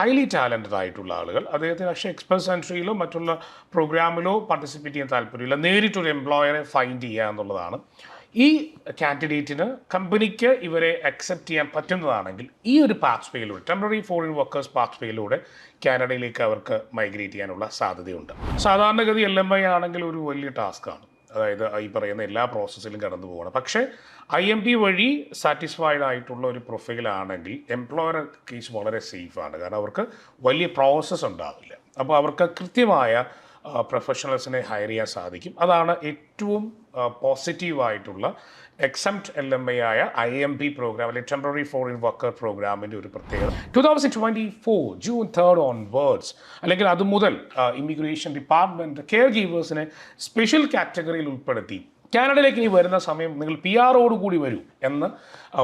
Highly talented ആയിട്ടുള്ള ആളുകൾ. അദ്ദേഹത്തിന് പക്ഷേ എക്സ്പ്രസ് സെൻട്രിയിലോ മറ്റുള്ള പ്രോഗ്രാമിലോ പാർട്ടിസിപ്പേറ്റ് ചെയ്യാൻ താല്പര്യമില്ല. നേരിട്ടൊരു എംപ്ലോയറെ ഫൈൻഡ് ചെയ്യുക എന്നുള്ളതാണ്. ഈ കാൻഡിഡേറ്റിന് കമ്പനിക്ക് ഇവരെ അക്സെപ്റ്റ് ചെയ്യാൻ പറ്റുന്നതാണെങ്കിൽ ഈ ഒരു വേയിലൂടെ ടെമ്പററി ഫോറിൻ വർക്കേഴ്സ് പാത്ത് വേയിലൂടെ കാനഡയിലേക്ക് അവർക്ക് മൈഗ്രേറ്റ് ചെയ്യാനുള്ള സാധ്യതയുണ്ട്. സാധാരണഗതി എൽ എം ഐ ആണെങ്കിൽ ഒരു വലിയ ടാസ്ക്കാണ് അതായത് ഈ പറയുന്ന എല്ലാ പ്രോസസ്സിലും കടന്നു പോകണം പക്ഷേ ഐ എം പി വഴി സാറ്റിസ്ഫൈഡ് ആയിട്ടുള്ള ഒരു പ്രൊഫൈലാണെങ്കിൽ എംപ്ലോയർ കേസ് വളരെ സേഫാണ് കാരണം അവർക്ക് വലിയ പ്രോസസ്സ് ഉണ്ടാവില്ല. അപ്പോൾ അവർക്ക് കൃത്യമായ പ്രൊഫഷണൽസിനെ ഹയർ ചെയ്യാൻ സാധിക്കും. അതാണ് ഏറ്റവും പോസിറ്റീവായിട്ടുള്ള എക്സംപ്റ്റ് എൽ എം ഐ ആയ ഐ എം പി പ്രോഗ്രാം അല്ലെങ്കിൽ ടെമ്പററി ഫോറിൻ വർക്കർ പ്രോഗ്രാമിന്റെ ഒരു പ്രത്യേകത. Two thousand twenty four June third onwards അല്ലെങ്കിൽ അത് മുതൽ ഇമിഗ്രേഷൻ ഡിപ്പാർട്ട്മെന്റ് കെയർ ഗീവേഴ്സിനെ സ്പെഷ്യൽ കാറ്റഗറിയിൽ ഉൾപ്പെടുത്തി. കാനഡയിലേക്ക് ഇനി വരുന്ന സമയം നിങ്ങൾ പി ആറോട് കൂടി വരൂ എന്ന്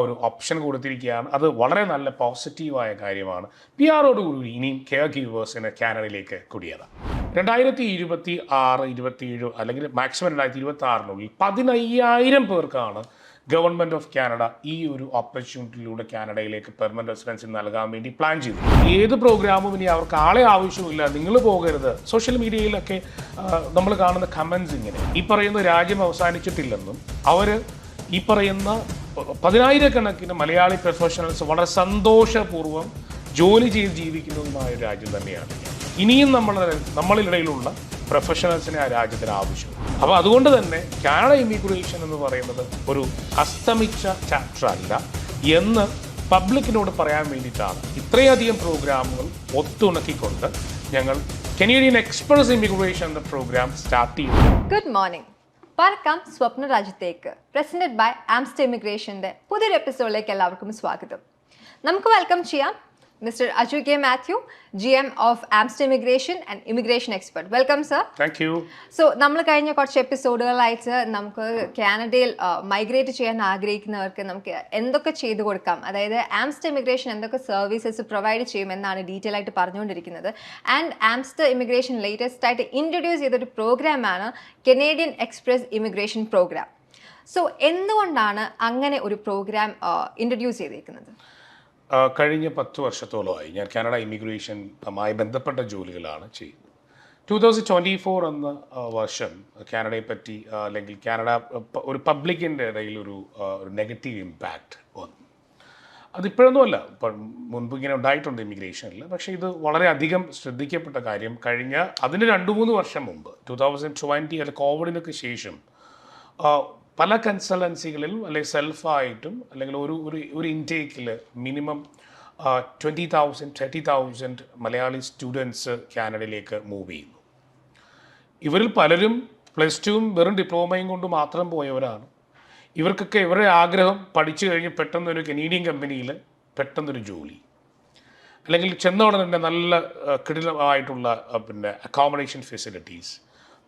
ഒരു ഓപ്ഷൻ കൊടുത്തിരിക്കുകയാണ്. അത് വളരെ നല്ല പോസിറ്റീവായ കാര്യമാണ്. പി ആറോട് കൂടി ഇനിയും കെയർ ഗീവേഴ്സിന് കാനഡയിലേക്ക് കുടിയതാണ് രണ്ടായിരത്തി ഇരുപത്തി ആറ് ഇരുപത്തിയേഴ് അല്ലെങ്കിൽ മാക്സിമം രണ്ടായിരത്തി ഇരുപത്തി ആറിനുള്ളിൽ പതിനയ്യായിരം പേർക്കാണ് ഗവൺമെന്റ് ഓഫ് കാനഡ ഈ ഒരു ഓപ്പർച്യൂണിറ്റിയിലൂടെ കാനഡയിലേക്ക് പെർമനന്റ് റെസിഡൻസി നൽകാൻ വേണ്ടി പ്ലാൻ ചെയ്തു ഏത് പ്രോഗ്രാമും ഇനി അവർക്ക് ആളെ ആവശ്യമില്ല നിങ്ങൾ പോകരുത്. സോഷ്യൽ മീഡിയയിലൊക്കെ നമ്മൾ കാണുന്ന കമൻസ് ഇങ്ങനെ. ഈ പറയുന്ന രാജ്യം അവസാനിച്ചിട്ടില്ലെന്നും അവർ ഈ പറയുന്ന പതിനായിരക്കണക്കിന് മലയാളി പ്രൊഫഷണൽസ് വളരെ സന്തോഷപൂർവം ജോലി ചെയ്ത് ജീവിക്കുന്നതുമായ രാജ്യം തന്നെയാണ്. ഇനിയും നമ്മളുടെ നമ്മളിടയിലുള്ള പ്രൊഫഷണൽസിനെ ആ രാജ്യത്തിന് ആവശ്യം. അപ്പോൾ അതുകൊണ്ട് തന്നെ കാനഡ ഇമിഗ്രേഷൻ എന്ന് പറയുന്നത് ഒരു അസ്തമിച്ച ചാപ്റ്റർ അല്ല. എന്ന് പബ്ലിക്കിനോട് പറയാൻ വേണ്ടിയിട്ടാണ് ഇത്രയധികം പ്രോഗ്രാമുകൾ ഒത്തുണക്കിക്കൊണ്ട് ഞങ്ങൾ കനേഡിയൻ എക്സ്പ്രസ് ഇമിഗ്രേഷൻ എന്ന പ്രോഗ്രാം സ്റ്റാർട്ട് ചെയ്തു. ഗുഡ് മോർണിംഗ് പറക്കാം സ്വപ്ന രാജ്യത്തേക്ക് പ്രസിഡന്റ് ബൈ ആംസ്റ്റർ ഇമിഗ്രേഷന്റെ പുതിയൊരു എപ്പിസോഡിലേക്ക് എല്ലാവർക്കും സ്വാഗതം. നമുക്ക് വെൽക്കം ചെയ്യാം mister Aju K. Mathew GM of of Amster and and Expert. Expert welcome sir you. So, so നമ്മൾ കഴിഞ്ഞ കുറച്ച് എപ്പിസോഡുകളായിട്ട് നമുക്ക് കാനഡയിൽ മൈഗ്രേറ്റ് ചെയ്യാൻ ആഗ്രഹിക്കുന്നവർക്ക് നമുക്ക് എന്തൊക്കെ ചെയ്തു കൊടുക്കാം അതായത് ആംസ്റ്റർ ഇമിഗ്രേഷൻ എന്തൊക്കെ സർവീസസ് പ്രൊവൈഡ് ചെയ്യുമെന്നാണ് ഡീറ്റെയിൽ ആയിട്ട് പറഞ്ഞുകൊണ്ടിരിക്കുന്നത് ആൻഡ് ആംസ്റ്റർ ഇമിഗ്രേഷൻ ലേറ്റസ്റ്റ് ആയിട്ട് ഇൻട്രൊഡ്യൂസ് ചെയ്തൊരു പ്രോഗ്രാമാണ് Canadian express immigration program so എന്തുകൊണ്ടാണ് അങ്ങനെ ഒരു പ്രോഗ്രാം ഇൻട്രൊഡ്യൂസ് ചെയ്തിരിക്കുന്നത് കഴിഞ്ഞ പത്ത് വർഷത്തോളമായി ഞാൻ കാനഡ ഇമിഗ്രേഷനുമായി ബന്ധപ്പെട്ട ജോലികളാണ് ചെയ്യുന്നത്. ടു തൗസൻഡ് ട്വന്റി ഫോർ എന്ന വർഷം കാനഡയെ പറ്റി അല്ലെങ്കിൽ കാനഡ ഒരു പബ്ലിക്കിന്റെ ഇടയിൽ ഒരു നെഗറ്റീവ് ഇമ്പാക്റ്റ് വന്നു. അതിപ്പോഴൊന്നുമല്ല ഇപ്പം മുൻപ് ഇങ്ങനെ ഉണ്ടായിട്ടുണ്ട് ഇമിഗ്രേഷനിൽ പക്ഷേ ഇത് വളരെയധികം ശ്രദ്ധിക്കപ്പെട്ട കാര്യം. കഴിഞ്ഞ അതിന് രണ്ട് മൂന്ന് വർഷം മുമ്പ് ടു തൗസൻഡ് ട്വന്റി അല്ലെ കോവിഡിനൊക്കെ ശേഷം പല കൺസൾട്ടൻസികളിലും അല്ലെങ്കിൽ സെൽഫായിട്ടും അല്ലെങ്കിൽ ഒരു ഒരു ഒരു ഇൻടേക്കിൽ minimum twenty thousand thirty thousand Malayali students കാനഡയിലേക്ക് move ചെയ്യുന്നു. ഇവരിൽ പലരും പ്ലസ് ടുവും വെറും ഡിപ്ലോമയും കൊണ്ട് മാത്രം പോയവരാണ്. ഇവർക്കൊക്കെ ഇവരുടെ ആഗ്രഹം പഠിച്ചു കഴിഞ്ഞ് പെട്ടെന്നൊരു കനേഡിയൻ കമ്പനിയിൽ പെട്ടെന്നൊരു ജോലി. അല്ലെങ്കിൽ ചെന്ന തന്നെ നല്ല കഠിനമായിട്ടുള്ള പിന്നെ അക്കോമഡേഷൻ ഫെസിലിറ്റീസ്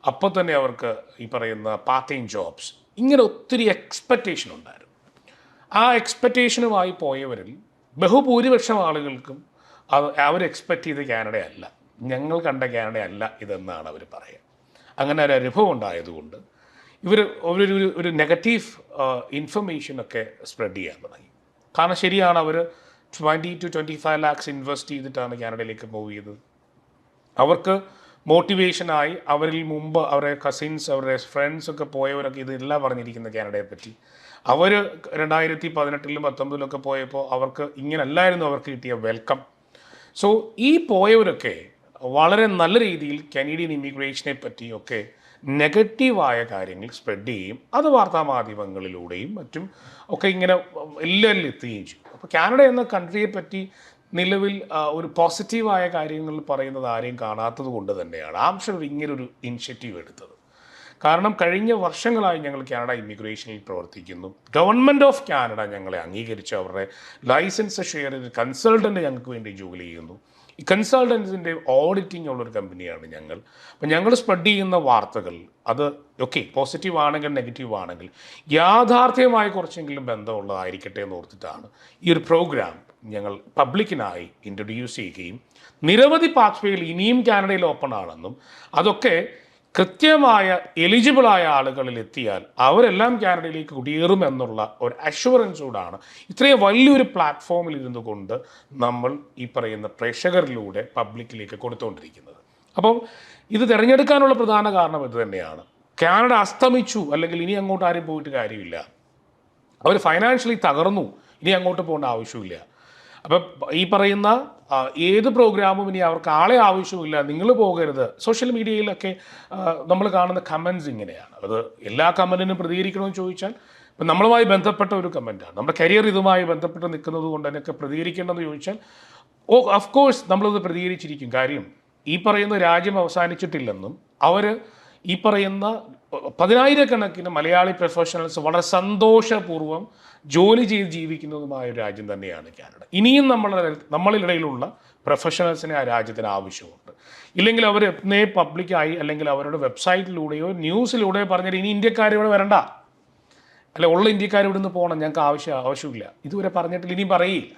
അപ്പോൾ തന്നെ അവർക്ക് ഈ പറയുന്ന പാർട്ട് ടൈം ജോബ്സ് ഇങ്ങനെ ഒത്തിരി എക്സ്പെക്റ്റേഷൻ ഉണ്ടായിരുന്നു. ആ എക്സ്പെക്റ്റേഷനുമായി പോയവരിൽ ബഹുഭൂരിപക്ഷം ആളുകൾക്കും അത് അവർ എക്സ്പെക്റ്റ് ചെയ്ത കാനഡയല്ല ഞങ്ങൾ കണ്ട കാനഡയല്ല ഇതെന്നാണ് അവർ പറയുക. അങ്ങനെ ഒരു അനുഭവം ഉണ്ടായതുകൊണ്ട് ഇവർ ഒരു- ഒരു നെഗറ്റീവ് ഇൻഫർമേഷനൊക്കെ സ്പ്രെഡ് ചെയ്യാൻ തുടങ്ങി. കാരണം ശരിയാണ് അവർ twenty two twenty five lakhs invest ചെയ്തിട്ടാണ് കാനഡയിലേക്ക് മൂവ് ചെയ്തത്. അവർക്ക് മോട്ടിവേഷനായി അവരിൽ മുമ്പ് അവരുടെ കസിൻസ് അവരുടെ ഫ്രണ്ട്സ് ഒക്കെ പോയവരൊക്കെ ഇതെല്ലാം പറഞ്ഞിരിക്കുന്നത് കാനഡയെ പറ്റി. അവർ രണ്ടായിരത്തി പതിനെട്ടിലും പത്തൊമ്പതിലൊക്കെ പോയപ്പോൾ അവർക്ക് ഇങ്ങനല്ലായിരുന്നു അവർക്ക് കിട്ടിയ വെൽക്കം സോ ഈ പോയവരൊക്കെ വളരെ നല്ല രീതിയിൽ കനേഡിയൻ ഇമിഗ്രേഷനെ പറ്റിയൊക്കെ നെഗറ്റീവായ കാര്യങ്ങൾ സ്പ്രെഡ് ചെയ്യും. അത് വാർത്താമാധ്യമങ്ങളിലൂടെയും മറ്റും ഒക്കെ ഇങ്ങനെ എല്ലാവരിലും എത്തുകയും ചെയ്യും. അപ്പോൾ കാനഡ എന്ന കൺട്രിയെ പറ്റി നിലവിൽ ഒരു പോസിറ്റീവായ കാര്യങ്ങൾ പറയുന്നത് ആരെയും കാണാത്തത് കൊണ്ട് തന്നെയാണ്. ആംഷർ ഇങ്ങനൊരു ഇനിഷ്യേറ്റീവ് എടുത്തത്. കാരണം കഴിഞ്ഞ വർഷങ്ങളായി ഞങ്ങൾ കാനഡ ഇമിഗ്രേഷനിൽ പ്രവർത്തിക്കുന്നു. ഗവൺമെന്റ് ഓഫ് കാനഡ ഞങ്ങളെ അംഗീകരിച്ച്. അവരുടെ ലൈസൻസ് ഷെയർ ചെയ്ത് കൺസൾട്ടന്റ് ഞങ്ങൾക്ക് വേണ്ടി ജോലി ചെയ്യുന്നു. ഈ കൺസൾട്ടൻസിന്റെ ഓഡിറ്റിംഗ് ഉള്ളൊരു കമ്പനിയാണ് ഞങ്ങൾ. അപ്പം ഞങ്ങൾ സ്പ്രെഡ് ചെയ്യുന്ന വാർത്തകൾ അത് ഓക്കെ പോസിറ്റീവ് ആണെങ്കിൽ നെഗറ്റീവ് ആണെങ്കിൽ യാഥാർത്ഥ്യമായ കുറച്ചെങ്കിലും ബന്ധമുള്ളതായിരിക്കട്ടെ എന്ന് ഓർത്തിട്ടാണ് ഈ ഒരു പ്രോഗ്രാം ഞങ്ങൾ പബ്ലിക്കിനായി ഇൻട്രൊഡ്യൂസ് ചെയ്യുകയും നിരവധി പാത്വേകൾ ഇനിയും കാനഡയിൽ ഓപ്പൺ ആണെന്നും അതൊക്കെ കൃത്യമായ എലിജിബിളായ ആളുകളിൽ എത്തിയാൽ അവരെല്ലാം കാനഡയിലേക്ക് കുടിയേറും എന്നുള്ള ഒരു അഷുറൻസോടാണ് ഇത്രയും വലിയൊരു പ്ലാറ്റ്ഫോമിൽ ഇരുന്നു കൊണ്ട് നമ്മൾ ഈ പറയുന്ന പ്രേക്ഷകരിലൂടെ പബ്ലിക്കിലേക്ക് കൊടുത്തുകൊണ്ടിരിക്കുന്നത്. അപ്പം ഇത് തിരഞ്ഞെടുക്കാനുള്ള പ്രധാന കാരണം ഇത് തന്നെയാണ്. കാനഡ അസ്തമിച്ചു അല്ലെങ്കിൽ ഇനി അങ്ങോട്ട് ആരും പോയിട്ട് കാര്യമില്ല. അവർ ഫൈനാൻഷ്യലി തകർന്നു ഇനി അങ്ങോട്ട് പോകേണ്ട ആവശ്യമില്ല. അപ്പം ഈ പറയുന്ന ഏത് പ്രോഗ്രാമും ഇനി അവർക്ക് ആളെ ആവശ്യമില്ല നിങ്ങൾ പോകരുത്. സോഷ്യൽ മീഡിയയിലൊക്കെ നമ്മൾ കാണുന്ന കമൻസ് ഇങ്ങനെയാണ്. അത് എല്ലാ കമന്റിനും പ്രതികരിക്കണമെന്ന് ചോദിച്ചാൽ ഇപ്പം നമ്മളുമായി ബന്ധപ്പെട്ട ഒരു കമന്റാണ്. നമ്മുടെ കരിയർ ഇതുമായി ബന്ധപ്പെട്ട് നിൽക്കുന്നത് കൊണ്ട് അതിനൊക്കെ പ്രതികരിക്കേണ്ടതെന്ന് ചോദിച്ചാൽ ഓ ഓഫ് കോഴ്സ് നമ്മളത് പ്രതികരിച്ചിരിക്കും. കാര്യം ഈ പറയുന്ന രാജ്യം അവസാനിച്ചിട്ടില്ലെന്നും അവർ ഈ പറയുന്ന പതിനായിരക്കണക്കിന് മലയാളി പ്രൊഫഷണൽസ് വളരെ സന്തോഷപൂർവം ജോലി ചെയ്ത് ജീവിക്കുന്നതുമായ ഒരു രാജ്യം തന്നെയാണ് കാനഡ. ഇനിയും നമ്മളുടെ നമ്മളിടയിലുള്ള പ്രൊഫഷണൽസിനെ ആ രാജ്യത്തിന് ആവശ്യമുണ്ട്. ഇല്ലെങ്കിൽ അവർ എന്നേ പബ്ലിക്കായി അല്ലെങ്കിൽ അവരുടെ വെബ്സൈറ്റിലൂടെയോ ന്യൂസിലൂടെയോ പറഞ്ഞാൽ ഇനി ഇന്ത്യക്കാർ ഇവിടെ വരണ്ട. അല്ല ഉള്ള ഇന്ത്യക്കാർ ഇവിടെ നിന്ന് പോകണം ഞങ്ങൾക്ക് ആവശ്യം ആവശ്യമില്ല. ഇതുവരെ പറഞ്ഞിട്ടില്ല ഇനിയും പറയില്ല.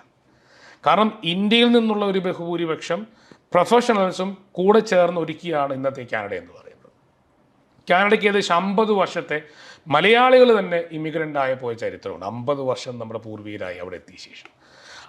കാരണം ഇന്ത്യയിൽ നിന്നുള്ള ഒരു ബഹുഭൂരിപക്ഷം പ്രൊഫഷണൽസും കൂടെ ചേർന്ന് ഒരുക്കിയാണ് ഇന്നത്തെ കാനഡ എന്ന് പറയുന്നത്. കാനഡയ്ക്ക് ഏകദേശം അമ്പത് വർഷത്തെ മലയാളികൾ തന്നെ ഇമിഗ്രന്റ് ആയ പോയ ചരിത്രമുണ്ട്. അമ്പത് വർഷം നമ്മുടെ പൂർവികരായി അവിടെ എത്തിയ ശേഷം.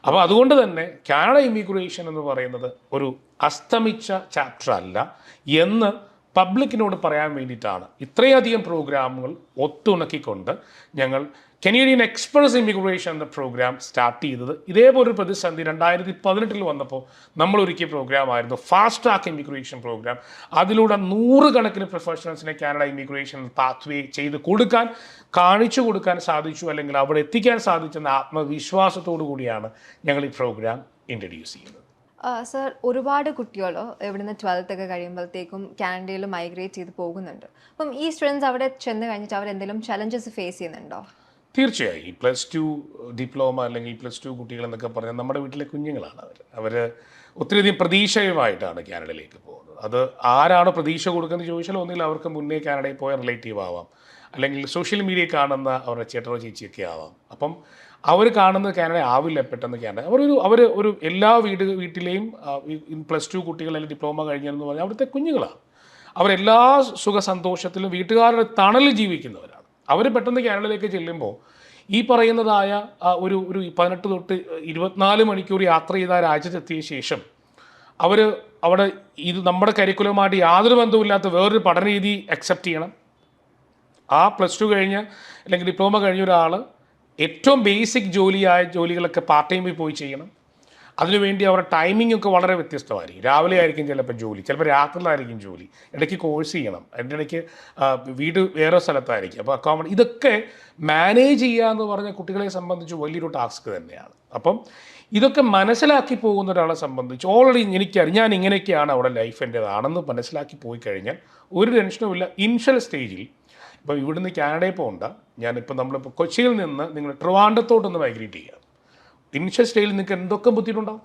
അപ്പോൾ അതുകൊണ്ട് തന്നെ കാനഡ ഇമിഗ്രേഷൻ എന്ന് പറയുന്നത് ഒരു അസ്തമിച്ച ചാപ്റ്റർ അല്ല എന്ന് പബ്ലിക്കിനോട് പറയാൻ വേണ്ടിയിട്ടാണ് ഇത്രയധികം പ്രോഗ്രാമുകൾ ഒത്തുണക്കിക്കൊണ്ട് ഞങ്ങൾ കനേഡിയൻ എക്സ്പ്രസ് ഇമിഗ്രേഷൻ എന്ന പ്രോഗ്രാം സ്റ്റാർട്ട് ചെയ്തത് ഇതേപോലൊരു പ്രതിസന്ധി രണ്ടായിരത്തി പതിനെട്ടിൽ വന്നപ്പോൾ നമ്മൾ ഒരുക്കിയ പ്രോഗ്രാമായിരുന്നു ഫാസ്റ്റ് ട്രാക്ക് ഇമിഗ്രേഷൻ പ്രോഗ്രാം അതിലൂടെ നൂറുകണക്കിന് പ്രൊഫഷണൽസിനെ കാനഡ ഇമിഗ്രേഷൻ പാത്വേ ചെയ്ത് കൊടുക്കാൻ കാണിച്ചു കൊടുക്കാൻ സാധിച്ചു അല്ലെങ്കിൽ അവിടെ എത്തിക്കാൻ സാധിച്ചെന്ന ആത്മവിശ്വാസത്തോടു കൂടിയാണ് ഞങ്ങൾ ഈ പ്രോഗ്രാം ഇൻട്രൊഡ്യൂസ് ചെയ്യുന്നത്. സർ ഒരുപാട് കുട്ടികൾ ഇവിടുന്ന് ട്വൽത്ത് ഒക്കെ കഴിയുമ്പോഴത്തേക്കും കാനഡയിൽ മൈഗ്രേറ്റ് ചെയ്ത് പോകുന്നുണ്ട്. അപ്പം ഈ സ്റ്റുഡൻസ് അവിടെ ചെന്ന് കഴിഞ്ഞിട്ട് അവർ എന്തെങ്കിലും ചലഞ്ചസ് ഫേസ് ചെയ്യുന്നുണ്ടോ? തീർച്ചയായും. ഈ പ്ലസ് ടു ഡിപ്ലോമ അല്ലെങ്കിൽ പ്ലസ് ടു കുട്ടികൾ എന്നൊക്കെ പറഞ്ഞാൽ നമ്മുടെ വീട്ടിലെ കുഞ്ഞുങ്ങളാണ് അവർ. അവർ ഒത്തിരിയധികം പ്രതീക്ഷയുമായിട്ടാണ് കാനഡയിലേക്ക് പോകുന്നത്. അത് ആരാണ് പ്രതീക്ഷ കൊടുക്കുന്നത് ചോദിച്ചാൽ ഒന്നുകിൽ അവർക്ക് മുന്നേ കാനഡയിൽ പോയ റിലേറ്റീവ് ആവാം. അല്ലെങ്കിൽ സോഷ്യൽ മീഡിയ കാണുന്ന അവരുടെ ചേട്ടറോ ചേച്ചിയൊക്കെ ആവാം. അപ്പം അവർ കാണുന്ന കാനഡ ആവില്ല പെട്ടെന്ന് കാനഡ. അവരൊരു അവർ ഒരു എല്ലാ വീട് വീട്ടിലെയും പ്ലസ് ടു കുട്ടികൾ അല്ലെങ്കിൽ ഡിപ്ലോമ കഴിഞ്ഞെന്ന് പറഞ്ഞാൽ അവിടുത്തെ കുഞ്ഞുങ്ങളാണ്. അവരെല്ലാ സുഖ സന്തോഷത്തിലും വീട്ടുകാരുടെ തണലിൽ ജീവിക്കുന്നവരാണ്. അവർ പെട്ടെന്ന് കാനഡയിലേക്ക് ചെല്ലുമ്പോൾ ഈ പറയുന്നതായ ഒരു ഒരു പതിനെട്ട് തൊട്ട് ഇരുപത്തിനാല് മണിക്കൂർ യാത്ര ചെയ്ത രാജ്യത്തെത്തിയ ശേഷം അവർ അവിടെ ഇത് നമ്മുടെ കരിക്കുലമായിട്ട് യാതൊരു ബന്ധവുമില്ലാത്ത വേറൊരു പഠന രീതി അക്സെപ്റ്റ് ചെയ്യണം. ആ പ്ലസ് ടു കഴിഞ്ഞ് അല്ലെങ്കിൽ ഡിപ്ലോമ കഴിഞ്ഞ ഒരാൾ ഏറ്റവും ബേസിക് ജോലിയായ ജോലികളൊക്കെ പാർട്ട് ടൈമിൽ പോയി ചെയ്യണം. അതിനുവേണ്ടി അവരുടെ ടൈമിംഗ് ഒക്കെ വളരെ വ്യത്യസ്തമായിരിക്കും. രാവിലെ ആയിരിക്കും ചിലപ്പോൾ ജോലി ചിലപ്പോൾ രാത്രിയിലായിരിക്കും ജോലി. ഇടയ്ക്ക് കോഴ്സ് ചെയ്യണം അതിന്റെ ഇടയ്ക്ക് വീട് വേറെ സ്ഥലത്തായിരിക്കും. അപ്പോൾ അക്കോമഡ ഇതൊക്കെ മാനേജ് ചെയ്യുക എന്ന് പറഞ്ഞ കുട്ടികളെ സംബന്ധിച്ച് വലിയൊരു ടാസ്ക് തന്നെയാണ്. അപ്പം ഇതൊക്കെ മനസ്സിലാക്കി പോകുന്ന ഒരാളെ സംബന്ധിച്ച് ഓൾറെഡി എനിക്കറിയാം ഞാൻ ഇങ്ങനെയൊക്കെയാണ് അവിടെ ലൈഫ് എന്റേതാണെന്ന് മനസ്സിലാക്കി പോയി കഴിഞ്ഞാൽ ഒരു ടെൻഷനും ഇല്ല. ഇനിഷ്യൽ സ്റ്റേജിൽ ഇപ്പോൾ ഇവിടുന്ന് കാനഡയിൽ പോകണ്ട ഞാനിപ്പോൾ നമ്മളിപ്പോൾ കൊച്ചിയിൽ നിന്ന് നിങ്ങൾ ട്രിവാൻഡത്തോട്ടൊന്ന് മൈഗ്രേറ്റ് ചെയ്യുക ഇനിഷ്യൽ സ്റ്റേയിൽ നിങ്ങൾക്ക് എന്തൊക്കെ ബുദ്ധിമുട്ടുണ്ടാവും?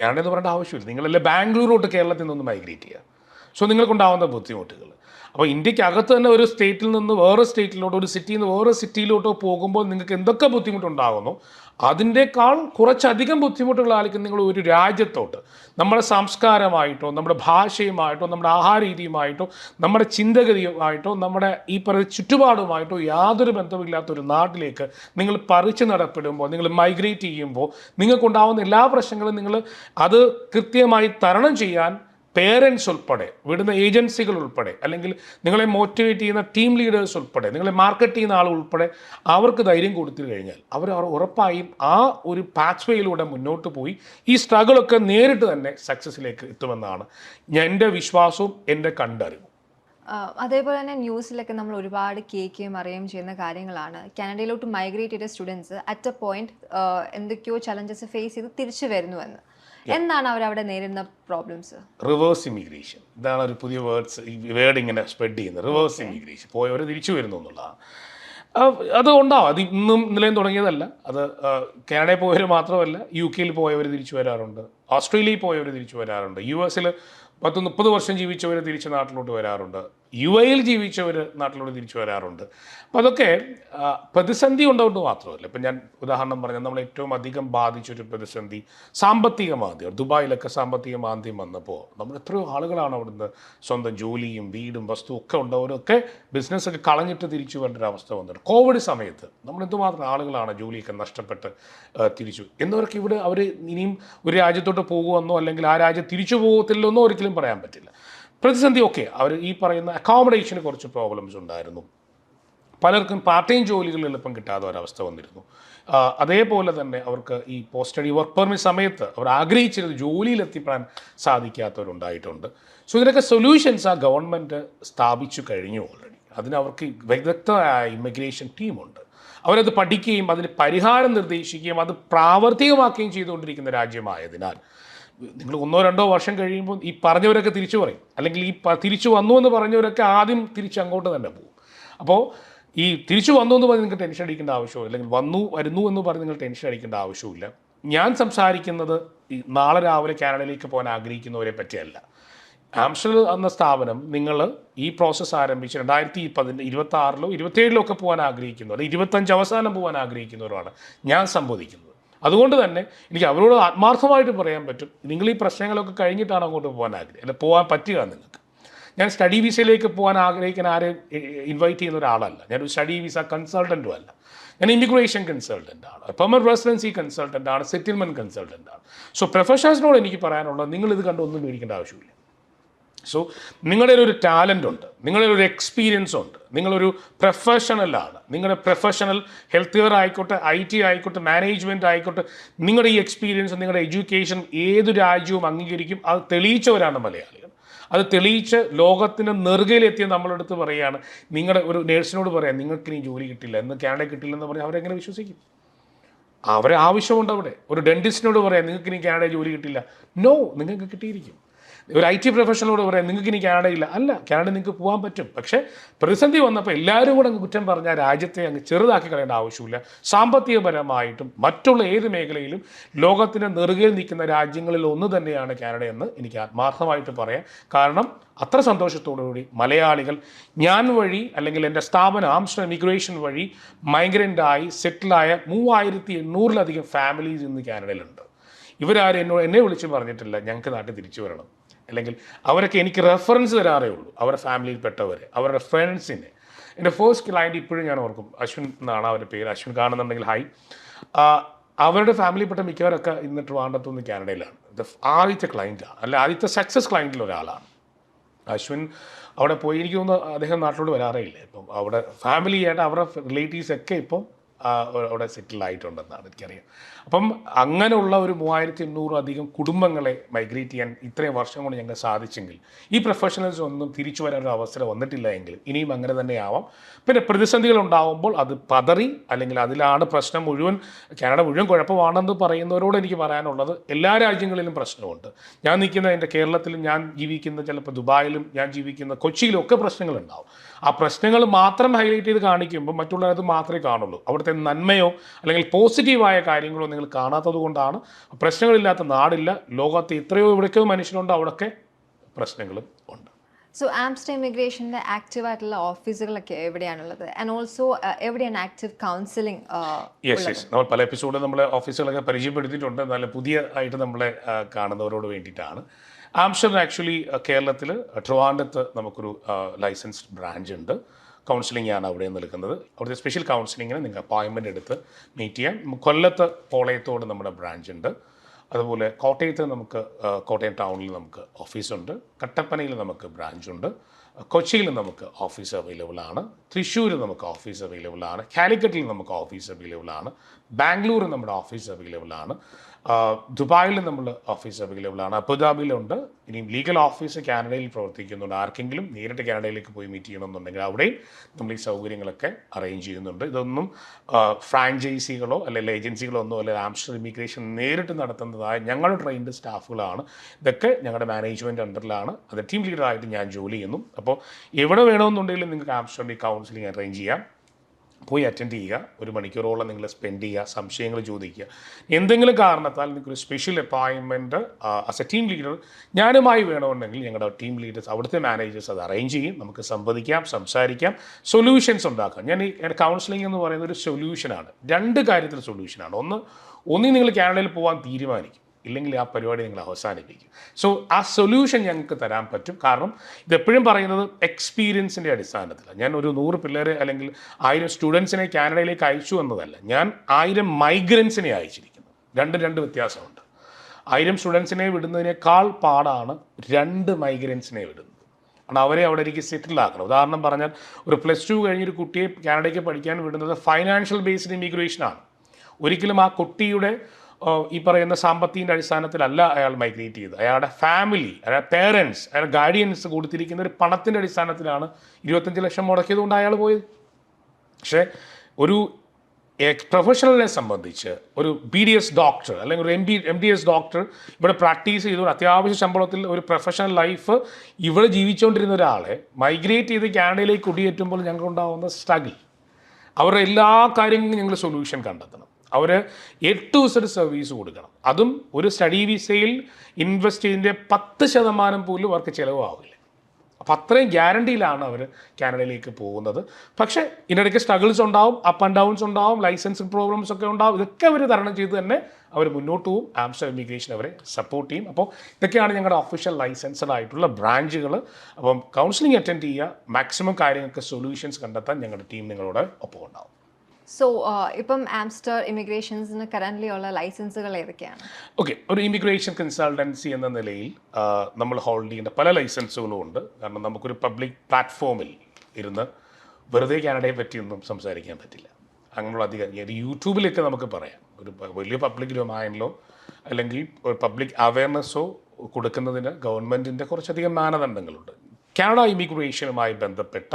കാനഡ എന്ന് പറയേണ്ട ആവശ്യമില്ല. നിങ്ങളല്ലേ ബാംഗ്ലൂരോട്ട് കേരളത്തിൽ നിന്ന് മൈഗ്രേറ്റ് ചെയ്യുക. സോ നിങ്ങൾക്കുണ്ടാവുന്ന ബുദ്ധിമുട്ടുകൾ അപ്പോൾ ഇന്ത്യക്കകത്ത് തന്നെ ഒരു സ്റ്റേറ്റിൽ നിന്ന് വേറെ സ്റ്റേറ്റിലോട്ടോ ഒരു സിറ്റിയിൽ നിന്ന് വേറെ സിറ്റിയിലോട്ടോ പോകുമ്പോൾ നിങ്ങൾക്ക് എന്തൊക്കെ ബുദ്ധിമുട്ടുണ്ടാകുന്നു? അതിന്റെക്കാൾ കുറച്ചധികം ബുദ്ധിമുട്ടുകളായിരിക്കും നിങ്ങൾ ഒരു രാജ്യത്തോട്ട്. നമ്മുടെ സംസ്കാരമായിട്ടോ നമ്മുടെ ഭാഷയുമായിട്ടോ നമ്മുടെ ആഹാര രീതിയുമായിട്ടോ നമ്മുടെ ചിന്തഗതിയുമായിട്ടോ നമ്മുടെ ഈ പറയുന്ന ചുറ്റുപാടുമായിട്ടോ യാതൊരു ബന്ധമില്ലാത്ത ഒരു നാട്ടിലേക്ക് നിങ്ങൾ പറിച്ചു നടപ്പെടുമ്പോൾ നിങ്ങൾ മൈഗ്രേറ്റ് ചെയ്യുമ്പോൾ നിങ്ങൾക്കുണ്ടാവുന്ന എല്ലാ പ്രശ്നങ്ങളും നിങ്ങൾ അത് കൃത്യമായി തരണം ചെയ്യാൻ പേരൻസ് ഉൾപ്പെടെ വിടുന്ന ഏജൻസികൾ ഉൾപ്പെടെ അല്ലെങ്കിൽ നിങ്ങളെ മോട്ടിവേറ്റ് ചെയ്യുന്ന ടീം ലീഡേഴ്സ് ഉൾപ്പെടെ നിങ്ങളെ മാർക്കറ്റ് ചെയ്യുന്ന ആൾ ഉൾപ്പെടെ അവർക്ക് ധൈര്യം കൊടുത്തു കഴിഞ്ഞാൽ അവർ ഉറപ്പായും ആ ഒരു പാച്ച്വേയിലൂടെ മുന്നോട്ട് പോയി ഈ സ്ട്രഗിളൊക്കെ നേരിട്ട് തന്നെ സക്സസ്സിലേക്ക് എത്തുമെന്നാണ് എന്റെ വിശ്വാസവും എന്റെ കണ്ടറിവും. അതേപോലെ തന്നെ ന്യൂസിലൊക്കെ നമ്മൾ ഒരുപാട് കേൾക്കുകയും അറിയുകയും ചെയ്യുന്ന കാര്യങ്ങളാണ്. കാനഡയിലോട്ട് മൈഗ്രേറ്റ് ചെയ്ത സ്റ്റുഡൻസ് അറ്റ് എ പോയിന്റ് എന്തൊക്കെയോ ചലഞ്ചസ് ഫേസ് ചെയ്ത് തിരിച്ചു വരുന്നുവെന്ന് എന്താണ് അവർ അവിടെ നേരിടുന്ന പ്രോബ്ലംസ് റിവേഴ്സ് ഇമിഗ്രേഷൻ ഇതാണ് ഒരു പുതിയ വേർഡ്സ് വേർഡ് ഇങ്ങനെ സ്പ്രെഡ് ചെയ്യുന്നത്. റിവേഴ്സ് ഇമിഗ്രേഷൻ പോയവരെ തിരിച്ചു വരുന്നു എന്നുള്ളതാണ്. അത് ഉണ്ടാവും. അത് ഇന്നും ഇന്നലെയും തുടങ്ങിയതല്ല. അത് കാനഡയിൽ പോയവർ മാത്രമല്ല യു കെയിൽ പോയവർ തിരിച്ചു വരാറുണ്ട്. ഓസ്ട്രേലിയയിൽ പോയവർ തിരിച്ചു വരാറുണ്ട്. യു എസിൽ പത്ത് മുപ്പത് വർഷം ജീവിച്ചവർ തിരിച്ച് നാട്ടിലോട്ട് വരാറുണ്ട്. യു എയിൽ ജീവിച്ചവർ നാട്ടിലൂടെ തിരിച്ചു വരാറുണ്ട്. അപ്പോൾ അതൊക്കെ പ്രതിസന്ധി ഉണ്ടോണ്ട് മാത്രമല്ല. ഇപ്പം ഞാൻ ഉദാഹരണം പറഞ്ഞാൽ നമ്മൾ ഏറ്റവും അധികം ബാധിച്ചൊരു പ്രതിസന്ധി സാമ്പത്തിക മാന്ദ്യം ദുബായിലൊക്കെ സാമ്പത്തിക മാന്ദ്യം വന്നപ്പോൾ നമ്മൾ എത്രയോ ആളുകളാണ് അവിടുന്ന് സ്വന്തം ജോലിയും വീടും വസ്തുവും ഒക്കെ ഉണ്ടവരൊക്കെ ബിസിനസ്സൊക്കെ കളഞ്ഞിട്ട് തിരിച്ചു വരേണ്ട ഒരു അവസ്ഥ വന്നിട്ടുണ്ട്. കോവിഡ് സമയത്ത് നമ്മൾ എന്തുമാത്രം ആളുകളാണ് ജോലിയൊക്കെ നഷ്ടപ്പെട്ട് തിരിച്ചു എന്നവർക്ക് ഇവിടെ അവർ ഇനിയും ഒരു രാജ്യത്തോട്ട് പോകുമെന്നോ അല്ലെങ്കിൽ ആ രാജ്യം തിരിച്ചു പോകത്തില്ലെന്നോ ഒരിക്കലും പറയാൻ പറ്റില്ല. പ്രതിസന്ധി ഒക്കെ. അവർ ഈ പറയുന്ന അക്കോമഡേഷന് കുറച്ച് പ്രോബ്ലംസ് ഉണ്ടായിരുന്നു. പലർക്കും പാർട്ട് ടൈം ജോലികൾ എളുപ്പം കിട്ടാതെ ഒരവസ്ഥ വന്നിരുന്നു. അതേപോലെ തന്നെ അവർക്ക് ഈ പോസ്റ്റ് സ്റ്റഡി വർക്ക് പെർമിറ്റ് സമയത്ത് അവർ ആഗ്രഹിച്ചിരുന്ന ജോലിയിലെത്തിപ്പെടാൻ സാധിക്കാത്തവരുണ്ടായിട്ടുണ്ട്. സോ ഇതിനൊക്കെ സൊല്യൂഷൻസ് ആ ഗവൺമെന്റ് സ്ഥാപിച്ചു കഴിഞ്ഞു ഓൾറെഡി അതിന് അവർക്ക് വിദഗ്ധമായ ഇമിഗ്രേഷൻ ടീമുണ്ട് അവരത് പഠിക്കുകയും അതിന് പരിഹാരം നിർദ്ദേശിക്കുകയും അത് പ്രാവർത്തികമാക്കുകയും ചെയ്തുകൊണ്ടിരിക്കുന്ന രാജ്യമായതിനാൽ നിങ്ങൾ ഒന്നോ രണ്ടോ വർഷം കഴിയുമ്പോൾ ഈ പറഞ്ഞവരൊക്കെ തിരിച്ചു പറയും. അല്ലെങ്കിൽ ഈ തിരിച്ചു വന്നു എന്ന് പറഞ്ഞവരൊക്കെ ആദ്യം തിരിച്ച് അങ്ങോട്ട് തന്നെ പോകും. അപ്പോൾ ഈ തിരിച്ചു വന്നു എന്ന് പറഞ്ഞ് നിങ്ങൾക്ക് ടെൻഷൻ അടിക്കേണ്ട ആവശ്യമോ അല്ലെങ്കിൽ വന്നു വരുന്നു എന്ന് പറഞ്ഞ് നിങ്ങൾ ടെൻഷൻ അടിക്കേണ്ട ആവശ്യമില്ല ഞാൻ സംസാരിക്കുന്നത് ഈ നാളെ രാവിലെ കാനഡയിലേക്ക് പോകാൻ ആഗ്രഹിക്കുന്നവരെ പറ്റിയല്ല. ആംസ്റ്റർ എന്ന സ്ഥാപനം നിങ്ങൾ ഈ പ്രോസസ്സ് ആരംഭിച്ച് രണ്ടായിരത്തി പതിന ഇരുപത്തി ആറിലോ ഇരുപത്തേഴിലോ ഒക്കെ പോകാൻ ആഗ്രഹിക്കുന്നവർ ഇരുപത്തഞ്ച് അവസാനം പോകാൻ ആഗ്രഹിക്കുന്നവരാണ് ഞാൻ സംബോധിക്കുന്നത് അതുകൊണ്ട് തന്നെ എനിക്ക് അവരോട് ആത്മാർത്ഥമായിട്ട് പറയാൻ പറ്റും. നിങ്ങൾ ഈ പ്രശ്നങ്ങളൊക്കെ കഴിഞ്ഞിട്ടാണ് അങ്ങോട്ട് പോകാൻ ആഗ്രഹം. അല്ല പോകാൻ പറ്റുക നിങ്ങൾക്ക്. ഞാൻ സ്റ്റഡി വിസയിലേക്ക് പോകാൻ ആഗ്രഹിക്കുന്ന ആരെ ഇൻവൈറ്റ് ചെയ്യുന്ന ഒരാളല്ല. ഞാനൊരു സ്റ്റഡി വിസ കൺസൾട്ടന്റും അല്ല. ഞാൻ ഇമിഗ്രേഷൻ കൺസൾട്ടന്റ് ആണ്. പെർമനന്റ് റെസിഡൻസി കൺസൾട്ടന്റ് ആണ്. സെറ്റിൽമെന്റ് കൺസൾട്ടന്റ് ആണ്. സോ പ്രൊഫഷണൽസിനോട് എനിക്ക് പറയാനുള്ളത് നിങ്ങൾ ഇത് കണ്ട് ഒന്നും മേടിക്കേണ്ട ആവശ്യമില്ല. സോ നിങ്ങളുടെ ഒരു ടാലന്റ് ഉണ്ട് നിങ്ങളുടെ ഒരു എക്സ്പീരിയൻസ് ഉണ്ട് നിങ്ങളൊരു പ്രൊഫഷണലാണ്. നിങ്ങളുടെ പ്രൊഫഷണൽ ഹെൽത്ത് കെയർ ആയിക്കോട്ടെ ഐ ടി ആയിക്കോട്ടെ മാനേജ്മെന്റ് ആയിക്കോട്ടെ നിങ്ങളുടെ ഈ എക്സ്പീരിയൻസ് നിങ്ങളുടെ എഡ്യൂക്കേഷൻ ഏത് രാജ്യവും അംഗീകരിക്കും. അത് തെളിയിച്ചവരാണ് മലയാളികൾ. അത് തെളിയിച്ച് ലോകത്തിന്റെ നെറുകയിലെത്തിയ നമ്മളെടുത്ത് പറയുകയാണ് നിങ്ങളുടെ ഒരു നേഴ്സിനോട് പറയാം നിങ്ങൾക്ക് ഇനി ജോലി കിട്ടില്ല. എന്ന് കാനഡ കിട്ടില്ല എന്ന് പറഞ്ഞാൽ അവരെങ്ങനെ വിശ്വസിക്കും? അവരെ ആവശ്യമുണ്ട് അവിടെ. ഒരു ഡെന്റിസ്റ്റിനോട് പറയാം നിങ്ങൾക്ക് ഇനി കാനഡ ജോലി കിട്ടില്ല. നോ നിങ്ങൾക്ക് കിട്ടിയിരിക്കും. ഒരു ഐ ടി പ്രൊഫഷണലോട് പറയാം നിങ്ങൾക്ക് ഇനി കാനഡയില്ല അല്ല കാനഡ നിങ്ങൾക്ക് പോകാൻ പറ്റും. പക്ഷേ പ്രതിസന്ധി വന്നപ്പോൾ എല്ലാവരും കൂടെ അങ്ങ് കുറ്റം പറഞ്ഞാൽ രാജ്യത്തെ അങ്ങ് ചെറുതാക്കി കളയേണ്ട ആവശ്യമില്ല. സാമ്പത്തികപരമായിട്ടും മറ്റുള്ള ഏത് മേഖലയിലും ലോകത്തിന്റെ നെറുകയിൽ നിൽക്കുന്ന രാജ്യങ്ങളിൽ ഒന്ന് തന്നെയാണ് കാനഡ എന്ന് എനിക്ക് ആത്മാർത്ഥമായിട്ട് പറയാം. കാരണം അത്ര സന്തോഷത്തോടുകൂടി മലയാളികൾ ഞാൻ വഴി അല്ലെങ്കിൽ എന്റെ സ്ഥാപനം ആംസ്റ്റർ ഇമിഗ്രേഷൻ വഴി മൈഗ്രന്റായി സെറ്റിലായ മൂവായിരത്തി എണ്ണൂറിലധികം ഫാമിലീസ് ഇന്ന് കാനഡയിലുണ്ട്. ഇവരാരും എന്നോട് എന്നെ വിളിച്ച് പറഞ്ഞിട്ടില്ല ഞങ്ങൾക്ക് നാട്ടിൽ തിരിച്ചു വരണം. അല്ലെങ്കിൽ അവരൊക്കെ എനിക്ക് റെഫറൻസ് തരാറേ ഉള്ളൂ. അവരുടെ ഫാമിലിയിൽപ്പെട്ടവർ അവരുടെ ഫ്രണ്ട്സിനെ എന്റെ ഫസ്റ്റ് ക്ലയന്റ് ഇപ്പോഴും ഞാൻ ഓർക്കും. അശ്വിൻ എന്നാണ് അവരുടെ പേര്. അശ്വിൻ കാണുന്നുണ്ടെങ്കിൽ ഹായ് അവരുടെ ഫാമിലിയിൽപ്പെട്ട മിക്കവരൊക്കെ ഇന്ന് ട്രിവാൻഡത്തുനിന്ന് കാനഡയിലാണ്. ഇത് ആദ്യത്തെ ക്ലയന്റാണ് അല്ല ആദ്യത്തെ സക്സസ് ക്ലയന്റിൽ ഒരാളാണ്. അശ്വിൻ അവിടെ പോയി. എനിക്ക് തോന്നുന്നു അദ്ദേഹം നാട്ടിലോട്ട് വരാറേ ഇല്ല. ഇപ്പം അവിടെ ഫാമിലി ആയിട്ട് അവരുടെ റിലേറ്റീവ്സ് ഒക്കെ ഇപ്പം അവിടെ സെറ്റിൽ ആയിട്ടുണ്ടെന്നാണ് എനിക്കറിയാം. അപ്പം അങ്ങനെയുള്ള ഒരു മൂവായിരത്തി എണ്ണൂറ് അധികം കുടുംബങ്ങളെ മൈഗ്രേറ്റ് ചെയ്യാൻ ഇത്രയും വർഷം കൊണ്ട് ഞങ്ങൾക്ക് സാധിച്ചെങ്കിൽ ഈ പ്രൊഫഷണൽസ് ഒന്നും തിരിച്ചു വരാൻ ഒരു അവസരം വന്നിട്ടില്ല എങ്കിൽ ഇനിയും അങ്ങനെ തന്നെ ആവാം. പിന്നെ പ്രതിസന്ധികൾ ഉണ്ടാവുമ്പോൾ അത് പതറി അല്ലെങ്കിൽ അതിലാണ് പ്രശ്നം മുഴുവൻ കാനഡ മുഴുവൻ കുഴപ്പമാണെന്ന് പറയുന്നവരോട് എനിക്ക് പറയാനുള്ളത് എല്ലാ രാജ്യങ്ങളിലും പ്രശ്നമുണ്ട്. ഞാൻ നിൽക്കുന്ന എന്റെ കേരളത്തിലും ഞാൻ ജീവിക്കുന്ന ചിലപ്പോൾ ദുബായിലും ഞാൻ ജീവിക്കുന്ന കൊച്ചിയിലും ഒക്കെ പ്രശ്നങ്ങളുണ്ടാവും. ആ പ്രശ്നങ്ങൾ മാത്രം ഹൈലൈറ്റ് ചെയ്ത് കാണിക്കുമ്പോൾ മറ്റുള്ളവരത് മാത്രമേ കാണുള്ളൂ. അവിടുത്തെ നന്മയോ അല്ലെങ്കിൽ പോസിറ്റീവായ കാര്യങ്ങളോ നിങ്ങൾ കാണാത്തത് കൊണ്ടാണ്. പ്രശ്നങ്ങളില്ലാത്ത നാടില്ല. ലോകത്ത് എത്രയോ ഇവിടേക്ക് മനുഷ്യരുണ്ട് അവിടെയൊക്കെ പ്രശ്നങ്ങളും ഉണ്ട്. സോ ആംസ്റ്റർ ഇമിഗ്രേഷന്റെ ആക്റ്റീവ് ആയിട്ടുള്ള ഓഫീസുകളൊക്കെ എവിടെയാണുള്ളത്? ആൻഡ് ഓൾസോ എവിടെയാണ് ആക്റ്റീവ് കൗൺസിലിംഗ് യെസ് യെസ് നമ്മൾ പല എപ്പിസോഡിൽ നമ്മളെ ഓഫീസുകളൊക്കെ പരിചയപ്പെടുത്തിയിട്ടുണ്ട്. നല്ല പുതിയ ആയിട്ട് നമ്മളെ കാണുന്നവരോട് വേണ്ടിയിട്ടാണ്. ആംസ്റ്റർ ആക്ച്വലി കേരളത്തിൽ ട്രിവാൻഡത്ത് നമുക്കൊരു ലൈസൻസ്ഡ് ബ്രാഞ്ച് ഉണ്ട്. കൗൺസിലിംഗ് ആണ് അവിടെ നിൽക്കുന്നത്. അവിടുത്തെ സ്പെഷ്യൽ കൗൺസിലിങ്ങിന് നിങ്ങൾ അപ്പോയിൻമെന്റ് എടുത്ത് മീറ്റ് ചെയ്യാം കൊല്ലത്ത് പോളയത്തോട് നമ്മുടെ ബ്രാഞ്ച് ഉണ്ട്. അതുപോലെ കോട്ടയത്ത് നമുക്ക് കോട്ടയം ടൗണിൽ നമുക്ക് ഓഫീസുണ്ട് കട്ടപ്പനയിൽ നമുക്ക് ബ്രാഞ്ചുണ്ട് കൊച്ചിയിൽ നമുക്ക് ഓഫീസ് അവൈലബിൾ ആണ്. തൃശ്ശൂർ നമുക്ക് ഓഫീസ് അവൈലബിൾ ആണ്. കാലിക്കറ്റിൽ നമുക്ക് ഓഫീസ് അവൈലബിൾ ആണ്. ബാംഗ്ലൂർ നമ്മുടെ ഓഫീസ് അവൈലബിൾ ആണ്. ദുബായിൽ നമ്മൾ ഓഫീസ് അവൈലബിൾ ആണ്. അബുദാബിയിലുണ്ട്. ഇനിയും ലീഗൽ ഓഫീസ് കാനഡയിൽ പ്രവർത്തിക്കുന്നുണ്ട്. ആർക്കെങ്കിലും നേരിട്ട് കാനഡയിലേക്ക് പോയി മീറ്റ് ചെയ്യണമെന്നുണ്ടെങ്കിൽ അവിടെയും നമ്മൾ ഈ സൗകര്യങ്ങളൊക്കെ അറേഞ്ച് ചെയ്യുന്നുണ്ട്. ഇതൊന്നും ഫ്രാഞ്ചൈസികളോ അല്ലെങ്കിൽ ഏജൻസികളോ ഒന്നും അല്ലെങ്കിൽ ആംസ്റ്റർ ഇമിഗ്രേഷൻ നേരിട്ട് നടത്തുന്നതായ ഞങ്ങളുടെ ട്രെയിൻഡ് സ്റ്റാഫുകളാണ്. ഇതൊക്കെ ഞങ്ങളുടെ മാനേജ്മെന്റ് അണ്ടറിലാണ് അത് ടീം ലീഡറായിട്ട് ഞാൻ ജോലി ചെയ്യുന്നു. അപ്പോൾ എവിടെ വേണമെന്നുണ്ടെങ്കിലും നിങ്ങൾക്ക് ആംസ്റ്റർ കൗൺസിലിംഗ് അറേഞ്ച് ചെയ്യാം. പോയി അറ്റൻഡ് ചെയ്യുക ഒരു മണിക്കൂറോളം നിങ്ങൾ സ്പെൻഡ് ചെയ്യുക സംശയങ്ങൾ ചോദിക്കുക. എന്തെങ്കിലും കാരണത്താൽ നിങ്ങൾക്ക് ഒരു സ്പെഷ്യൽ അപ്പോയിൻമെന്റ് ആസ് എ ടീം ലീഡർ ഞാനുമായി വേണമെന്നുണ്ടെങ്കിൽ ഞങ്ങളുടെ ടീം ലീഡേഴ്സ് അവിടുത്തെ മാനേജേഴ്സ് അത് അറേഞ്ച് ചെയ്യും. നമുക്ക് സംവദിക്കാം സംസാരിക്കാം. സൊല്യൂഷൻസ് ഉണ്ടാക്കാം. ഞാൻ ഈ കൗൺസിലിംഗ് എന്ന് പറയുന്ന ഒരു സൊല്യൂഷനാണ് രണ്ട് കാര്യത്തിൽ സൊല്യൂഷനാണ് ഒന്ന് ഒന്നി നിങ്ങൾ കാനഡയിൽ പോകാൻ തീരുമാനിക്കും. ഇല്ലെങ്കിൽ ആ പരിപാടി നിങ്ങൾ അവസാനിപ്പിക്കും. സോ ആ സൊല്യൂഷൻ ഞങ്ങൾക്ക് തരാൻ പറ്റും. കാരണം ഇതെപ്പോഴും പറയുന്നത് എക്സ്പീരിയൻസിന്റെ അടിസ്ഥാനത്തിലാണ് ഞാൻ ഒരു നൂറ് പിള്ളേരെ അല്ലെങ്കിൽ ആയിരം സ്റ്റുഡൻസിനെ കാനഡയിലേക്ക് അയച്ചു എന്നതല്ല. ഞാൻ ആയിരം മൈഗ്രൻസിനെ അയച്ചിരിക്കുന്നു. രണ്ട് രണ്ട് വ്യത്യാസമുണ്ട്. ആയിരം സ്റ്റുഡൻസിനെ വിടുന്നതിനേക്കാൾ പാടാണ് രണ്ട് മൈഗ്രൻസിനെ വിടുന്നത്. കാരണം അവരെ അവിടെ എനിക്ക് സെറ്റിൽ ആക്കണം. ഉദാഹരണം പറഞ്ഞാൽ ഒരു പ്ലസ് ടു കഴിഞ്ഞൊരു കുട്ടിയെ കാനഡയ്ക്ക് പഠിക്കാൻ വിടുന്നത് ഫൈനാൻഷ്യൽ ബേസ്ഡ് ഇമിഗ്രേഷനാണ് ഒരിക്കലും ആ കുട്ടിയുടെ ഈ പറയുന്ന സാമ്പത്തികന്റെ അടിസ്ഥാനത്തിലല്ല അയാൾ മൈഗ്രേറ്റ് ചെയ്തത്. അയാളുടെ ഫാമിലി അയാളുടെ പേരൻസ് അയാളുടെ ഗാർഡിയൻസ് കൊടുത്തിരിക്കുന്ന ഒരു പണത്തിന്റെ അടിസ്ഥാനത്തിലാണ് ഇരുപത്തഞ്ച് ലക്ഷം മുടക്കിയതുകൊണ്ട് അയാൾ പോയത്. പക്ഷേ ഒരു പ്രൊഫഷണലിനെ സംബന്ധിച്ച് ഒരു ബി ഡി എസ് ഡോക്ടർ അല്ലെങ്കിൽ ഒരു M B M D S doctor ഇവിടെ പ്രാക്ടീസ് ചെയ്തുകൊണ്ട് അത്യാവശ്യ ശമ്പളത്തിൽ ഒരു പ്രൊഫഷണൽ ലൈഫ് ഇവിടെ ജീവിച്ചുകൊണ്ടിരുന്ന ഒരാളെ മൈഗ്രേറ്റ് ചെയ്ത് കാനഡയിലേക്ക് കുടിയേറ്റുമ്പോൾ ഞങ്ങൾക്കുണ്ടാകുന്ന സ്ട്രഗിൾ അവരുടെ എല്ലാ കാര്യങ്ങളും ഞങ്ങൾ സൊല്യൂഷൻ കണ്ടെത്തണം. അവർ എട്ട് ദിവസത്തെ സർവീസ് കൊടുക്കണം. അതും ഒരു സ്റ്റഡി വിസയിൽ ഇൻവെസ്റ്റ് ചെയ്തതിന്റെ പത്ത് ശതമാനം പോലും അവർക്ക് ചിലവാകില്ല അപ്പം അത്രയും ഗ്യാരണ്ടിയിലാണ് അവർ കാനഡയിലേക്ക് പോകുന്നത്. പക്ഷേ ഇതിനിടയ്ക്ക് സ്ട്രഗിൾസ് ഉണ്ടാവും അപ്പ് ആൻഡ് ഡൗൺസ് ഉണ്ടാവും ലൈസൻസ് പ്രോബ്ലംസ് ഒക്കെ ഉണ്ടാവും. ഇതൊക്കെ അവർ തരണം ചെയ്ത് തന്നെ അവർ മുന്നോട്ട് പോകും. ആംസ്റ്റർ ഇമിഗ്രേഷൻ അവരെ സപ്പോർട്ട് ചെയ്യും. അപ്പോൾ ഇതൊക്കെയാണ് ഞങ്ങളുടെ ഒഫീഷ്യൽ ലൈസൻസഡ് ആയിട്ടുള്ള ബ്രാഞ്ചുകൾ അപ്പം കൗൺസിലിംഗ് അറ്റൻഡ് ചെയ്യുക. മാക്സിമം കാര്യങ്ങൾക്ക് സൊല്യൂഷൻസ് കണ്ടെത്താൻ ഞങ്ങളുടെ ടീം നിങ്ങളോട് ഒപ്പം ഉണ്ടാവും സോ ഇപ്പം ആംസ്റ്റർ ഇമിഗ്രേഷൻസിന് കറന്റ്ലി ഉള്ള ലൈസൻസുകൾ ഏതൊക്കെയാണ്? ഓക്കെ ഒരു ഇമിഗ്രേഷൻ കൺസൾട്ടൻസി എന്ന നിലയിൽ നമ്മൾ ഹോൾഡ് ചെയ്യേണ്ട പല ലൈസൻസുകളും ഉണ്ട്. കാരണം നമുക്കൊരു പബ്ലിക് പ്ലാറ്റ്ഫോമിൽ ഇരുന്ന് വെറുതെ കാനഡയെ പറ്റിയൊന്നും സംസാരിക്കാൻ പറ്റില്ല. അങ്ങനെയുള്ള അധികം ഒരു യൂട്യൂബിലൊക്കെ നമുക്ക് പറയാം. ഒരു വലിയ പബ്ലിക് ഡൊമൈനിലോ അല്ലെങ്കിൽ ഒരു പബ്ലിക് അവയർനെസ്സോ കൊടുക്കുന്നതിന് ഗവൺമെന്റിന്റെ കുറച്ചധികം മാനദണ്ഡങ്ങളുണ്ട്. കാനഡ ഇമിഗ്രേഷനുമായി ബന്ധപ്പെട്ട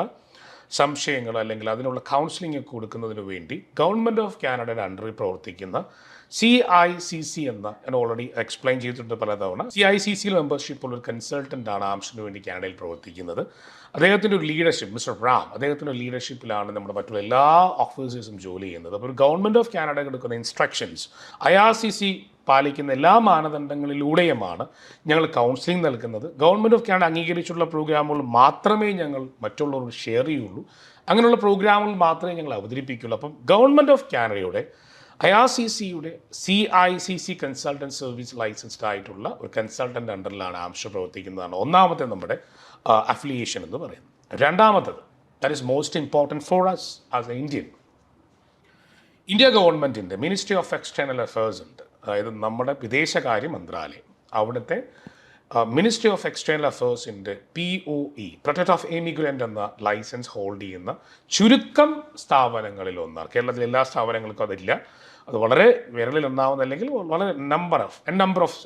സംശയങ്ങൾ അല്ലെങ്കിൽ അതിനുള്ള കൗൺസിലിംഗ് കൊടുക്കുന്നതിന് വേണ്ടി ഗവൺമെന്റ് ഓഫ് കാനഡയുടെ അണ്ടറിൽ പ്രവർത്തിക്കുന്ന സി ഐ സി സി എന്ന് ഞാൻ ഓൾറെഡി എക്സ്പ്ലെയിൻ ചെയ്തിട്ടുണ്ട് പലതവണ. സി ഐ സി സിയിൽ മെമ്പർഷിപ്പ് ഉള്ള ഒരു കൺസൾട്ടന്റ് ആണ് ആംസിന് വേണ്ടി കാനഡയിൽ പ്രവർത്തിക്കുന്നത്. അദ്ദേഹത്തിന്റെ ഒരു ലീഡർഷിപ്പ് മിസ്റ്റർ റാം അദ്ദേഹത്തിന്റെ ലീഡർഷിപ്പിലാണ് നമ്മുടെ മറ്റുള്ള എല്ലാ ഓഫീസേഴ്സും ജോലി ചെയ്യുന്നത്. അപ്പോൾ ഗവൺമെന്റ് ഓഫ് കാനഡ കൊടുക്കുന്ന instructions I R C C പാലിക്കുന്ന എല്ലാ മാനദണ്ഡങ്ങളിലൂടെയുമാണ് ഞങ്ങൾ കൗൺസിലിംഗ് നൽകുന്നത്. ഗവൺമെന്റ് ഓഫ് കാനഡ അംഗീകരിച്ചുള്ള പ്രോഗ്രാമുകൾ മാത്രമേ ഞങ്ങൾ മറ്റുള്ളവരോട് ഷെയർ ചെയ്യുള്ളൂ. അങ്ങനെയുള്ള പ്രോഗ്രാമുകൾ മാത്രമേ ഞങ്ങൾ അവതരിപ്പിക്കുള്ളൂ അപ്പം ഗവൺമെന്റ് ഓഫ് കാനഡയുടെ ഐ ആർ സി സിയുടെ C I C C consultant service licensed ആയിട്ടുള്ള ഒരു കൺസൾട്ടന്റ് അണ്ടറിലാണ് ആംഷ പ്രവർത്തിക്കുന്നതാണ്. ഒന്നാമത്തെ നമ്മുടെ അഫിലിയേഷൻ എന്ന് പറയുന്നത്. രണ്ടാമത്തത് that is most important for us as a Indian India ഗവൺമെന്റിന്റെ മിനിസ്ട്രി ഓഫ് എക്സ്റ്റേണൽ അഫയേഴ്സ് ഉണ്ട്. അതായത് നമ്മുടെ വിദേശകാര്യ മന്ത്രാലയം. അവിടുത്തെ ministry of external അഫയേഴ്സിന്റെ P O E protect of emigrant എന്ന ലൈസൻസ് ഹോൾഡ് ചെയ്യുന്ന ചുരുക്കം സ്ഥാപനങ്ങളിൽ ഒന്നാണ് കേരളത്തിലെ എല്ലാ സ്ഥാപനങ്ങൾക്കും അതില്ല. അത് വളരെ വിരലിൽ ഒന്നാവുന്ന അല്ലെങ്കിൽ വളരെ നമ്പർ ഓഫ് നമ്പർ ഓഫ്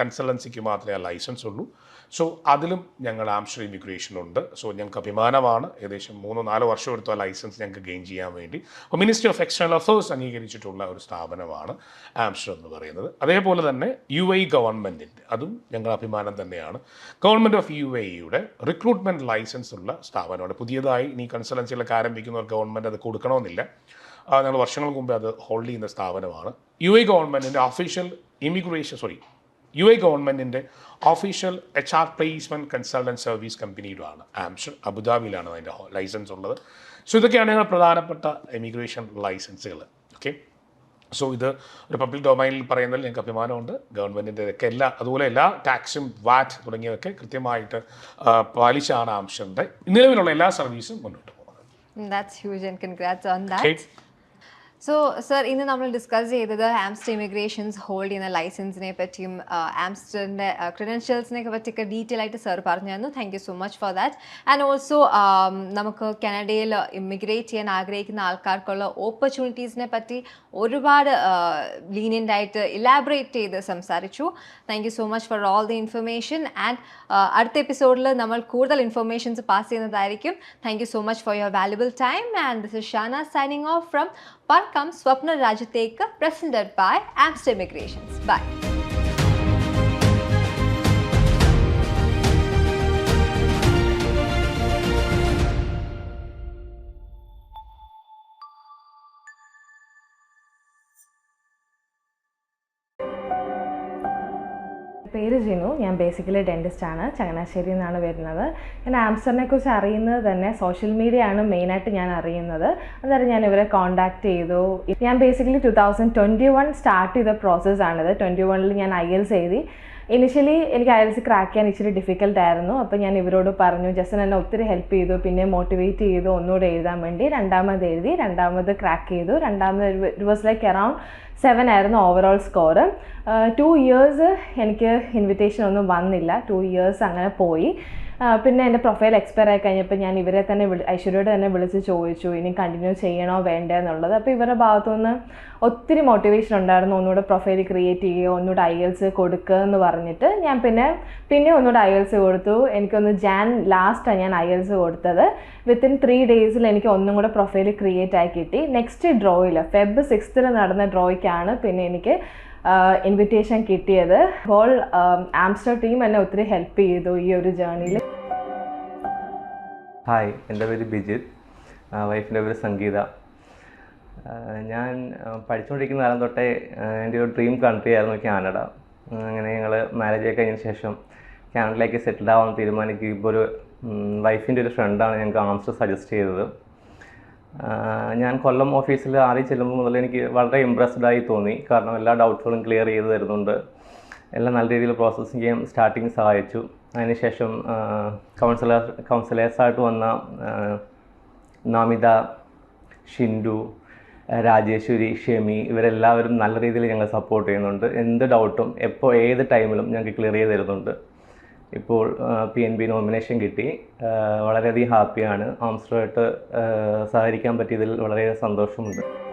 കൺസൾട്ടൻസിക്ക് മാത്രമേ ആ ലൈസൻസ് ഉള്ളൂ. സോ അതിലും ഞങ്ങൾ ആംസ്റ്റർ ഇമിഗ്രേഷൻ ഉണ്ട്. സോ ഞങ്ങൾക്ക് അഭിമാനമാണ്. ഏകദേശം മൂന്നോ നാലോ വർഷം എടുത്തു ലൈസൻസ് ഞങ്ങൾക്ക് ഗെയിൻ ചെയ്യാൻ വേണ്ടി. അപ്പോൾ മിനിസ്ട്രി ഓഫ് എക്സ്റ്റേണൽ അഫേഴ്സ് അംഗീകരിച്ചിട്ടുള്ള ഒരു സ്ഥാപനമാണ് ആംസ്റ്റർ എന്ന് പറയുന്നത്. അതേപോലെ തന്നെ യു ഐ ഗവൺമെന്റിന്റെ അതും ഞങ്ങൾ അഭിമാനം തന്നെയാണ്. ഗവൺമെന്റ് ഓഫ് യു എയുടെ റിക്രൂട്ട്മെന്റ് ലൈസൻസ് ഉള്ള സ്ഥാപനമാണ്. പുതിയതായി ഇനി കൺസൾട്ടൻസികളൊക്കെ ആരംഭിക്കുന്നവർ ഗവൺമെന്റ് അത് കൊടുക്കണമെന്നില്ല. ഞങ്ങൾ വർഷങ്ങൾക്ക് മുമ്പേ അത് ഹോൾഡ് ചെയ്യുന്ന സ്ഥാപനമാണ്. യു എ ഗവൺമെന്റിന്റെ official immigration sorry U A ഗവൺമെന്റിന്റെ official H R placement consultant service കമ്പനിയിലുമാണ് ആംഷർ അബുദാബിയിലാണ് അതിന്റെ ലൈസൻസ് ഉള്ളത്. സോ ഇതൊക്കെയാണ് ഞങ്ങൾ പ്രധാനപ്പെട്ട ഇമിഗ്രേഷൻ ലൈസൻസുകൾ ഓക്കെ സോ ഇത് ഒരു പബ്ലിക് ഡൊമൈനിൽ പറയുന്നതിൽ ഞങ്ങൾക്ക് അഭിമാനമുണ്ട്. ഗവൺമെന്റിന്റെ ഇതൊക്കെ എല്ലാ അതുപോലെ എല്ലാ ടാക്സും വാറ്റ് തുടങ്ങിയതൊക്കെ കൃത്യമായിട്ട് പാലിച്ചാണ് ആംഷറിന്റെ നിലവിലുള്ള എല്ലാ സർവീസും മുന്നോട്ട് പോകുന്നത്. സോ സർ ഇന്ന് നമ്മൾ ഡിസ്കസ് ചെയ്തത് ആംസ്റ്റർ ഇമിഗ്രേഷൻസ് ഹോൾഡ് ചെയ്യുന്ന ലൈസൻസിനെ പറ്റിയും ആംസ്റ്ററിന്റെ ക്രിഡൻഷ്യൽസിനെ പറ്റിയൊക്കെ ഡീറ്റെയിൽ ആയിട്ട് സർ പറഞ്ഞു തന്നു thank you so much for that and also നമുക്ക് കാനഡയിൽ ഇമിഗ്രേറ്റ് ചെയ്യാൻ ആഗ്രഹിക്കുന്ന ആൾക്കാർക്കുള്ള ഓപ്പർച്യൂണിറ്റീസിനെ പറ്റി ഒരുപാട് ലീനിയന്റ് ആയിട്ട് ഇലാബറേറ്റ് ചെയ്ത് സംസാരിച്ചു. Thank you so much for all the information and അടുത്ത എപ്പിസോഡിൽ നമ്മൾ കൂടുതൽ ഇൻഫർമേഷൻസ് പാസ് ചെയ്യുന്നതായിരിക്കും. Thank you so much for your valuable time and this is Shana signing off from പറക്കം സ്വപ്ന രാജ്യത്തേക്ക് presented by Amster immigrations by പേര് ജിനു. ഞാൻ basically dentist ആണ്. ചങ്ങനാശ്ശേരിയിൽ നിന്നാണ് വരുന്നത്. ഞാൻ ആംസ്റ്ററിനെ കുറിച്ച് അറിയുന്നത് തന്നെ സോഷ്യൽ മീഡിയ ആണ് മെയിനായിട്ട് ഞാൻ അറിയുന്നത്. അന്നേരം ഞാൻ ഇവരെ കോൺടാക്ട് ചെയ്തു. ഞാൻ basically two thousand twenty one start ചെയ്ത പ്രോസസ്സാണിത് ട്വന്റി വണ്ണിൽ ഞാൻ ഐ എൽസ് എഴുതി. ഇനിഷ്യലി എനിക്ക് ഐ എൽസ് ക്രാക്ക് ചെയ്യാൻ ഇച്ചിരി ഡിഫിക്കൽട്ട് ആയിരുന്നു. അപ്പോൾ ഞാൻ ഇവരോട് പറഞ്ഞു ജസ്റ്റ് എന്നെ ഒത്തിരി ഹെൽപ്പ് ചെയ്തു. പിന്നെ മോട്ടിവേറ്റ് ചെയ്തു. ഒന്നുകൂടെ എഴുതാൻ വേണ്ടി. രണ്ടാമത് എഴുതി രണ്ടാമത് ക്രാക്ക് ചെയ്തു. രണ്ടാമത് it was like around seven ആയിരുന്നു ഓവറോൾ സ്കോർ ടു ഇയേഴ്സ് എനിക്ക് ഇൻവിറ്റേഷൻ ഒന്നും വന്നില്ല. ടു ഇയേഴ്സ് അങ്ങനെ പോയി. പിന്നെ എന്റെ പ്രൊഫൈൽ എക്സ്പയർ ആയി കഴിഞ്ഞപ്പോൾ ഞാൻ ഇവരെ തന്നെ വിളി ഐശ്വര്യയോട് തന്നെ വിളിച്ച് ചോദിച്ചു ഇനി കണ്ടിന്യൂ ചെയ്യണോ വേണ്ടേ എന്നുള്ളത്? അപ്പോൾ ഇവരുടെ ഭാഗത്തുനിന്ന് ഒത്തിരി മോട്ടിവേഷൻ ഉണ്ടായിരുന്നു. ഒന്നുകൂടെ പ്രൊഫൈൽ ക്രിയേറ്റ് ചെയ്യുക ഒന്നുകൂടെ ഐ എൽസ് കൊടുക്കുക എന്ന് പറഞ്ഞിട്ട് ഞാൻ പിന്നെ പിന്നെ ഒന്നുകൂടെ ഐ എൽസ് കൊടുത്തു. എനിക്കൊന്ന് ജാൻ ലാസ്റ്റാണ് ഞാൻ ഐ എൽസ് കൊടുത്തത് വിത്തിൻ ത്രീ ഡേയ്സിൽ എനിക്ക് ഒന്നും കൂടെ പ്രൊഫൈൽ ക്രിയേറ്റ് ആയി കിട്ടി. നെക്സ്റ്റ് ഡ്രോയിൽ ഫെബ് സിക്സ്തിൽ നടന്ന ഡ്രോയ്ക്കാണ് പിന്നെ എനിക്ക് ഇൻവിറ്റേഷൻ കിട്ടിയത്. ഹോൾ ആംസ്റ്റർ ടീം എന്നെ ഒത്തിരി ഹെൽപ്പ് ചെയ്തു ഈ ഒരു ജേർണിയിൽ ഹായ് എന്റെ പേര് ബിജിത്. വൈഫിന്റെ പേര് സംഗീത. ഞാൻ പഠിച്ചുകൊണ്ടിരിക്കുന്ന കാലം തൊട്ടേ എന്റെ ഒരു ഡ്രീം കൺട്രി ആയിരുന്നു കാനഡ അങ്ങനെ ഞങ്ങൾ മാരേജ് ഒക്കെ കഴിഞ്ഞ ശേഷം കാനഡയിലേക്ക് സെറ്റിൽഡ് ആവാൻ തീരുമാനിക്കുക ഇപ്പോൾ ഒരു വൈഫിന്റെ ഒരു ഫ്രണ്ടാണ് ഞങ്ങൾക്ക് ആംസ്റ്റർ സജസ്റ്റ് ചെയ്തത്. ഞാൻ കൊല്ലം ഓഫീസിൽ ആദ്യം ചെല്ലുമ്പോൾ മുതൽ എനിക്ക് വളരെ ഇമ്പ്രസ്ഡ് ആയി തോന്നി. കാരണം എല്ലാ ഡൗട്ട്സുകളും ക്ലിയർ ചെയ്ത് തരുന്നുണ്ട്. എല്ലാം നല്ല രീതിയിൽ പ്രോസസ്സിങ് ചെയ്യാൻ സ്റ്റാർട്ടിങ് സഹായിച്ചു. അതിനുശേഷം കൗൺസിലർ കൗൺസിലേഴ്സായിട്ട് വന്ന നമിത ഷിൻഡു രാജേശ്വരി ഷെമി ഇവരെല്ലാവരും നല്ല രീതിയിൽ ഞങ്ങൾ സപ്പോർട്ട് ചെയ്യുന്നുണ്ട്. എന്ത് ഡൗട്ടും എപ്പോൾ ഏത് ടൈമിലും ഞങ്ങൾക്ക് ക്ലിയർ ചെയ്ത് തരുന്നുണ്ട്. ഇപ്പോൾ പി എൻ ബി നോമിനേഷൻ കിട്ടി. വളരെയധികം ഹാപ്പിയാണ് ആംസ്റ്ററുമായിട്ട് സഹകരിക്കാൻ പറ്റിയതിൽ വളരെ സന്തോഷമുണ്ട്.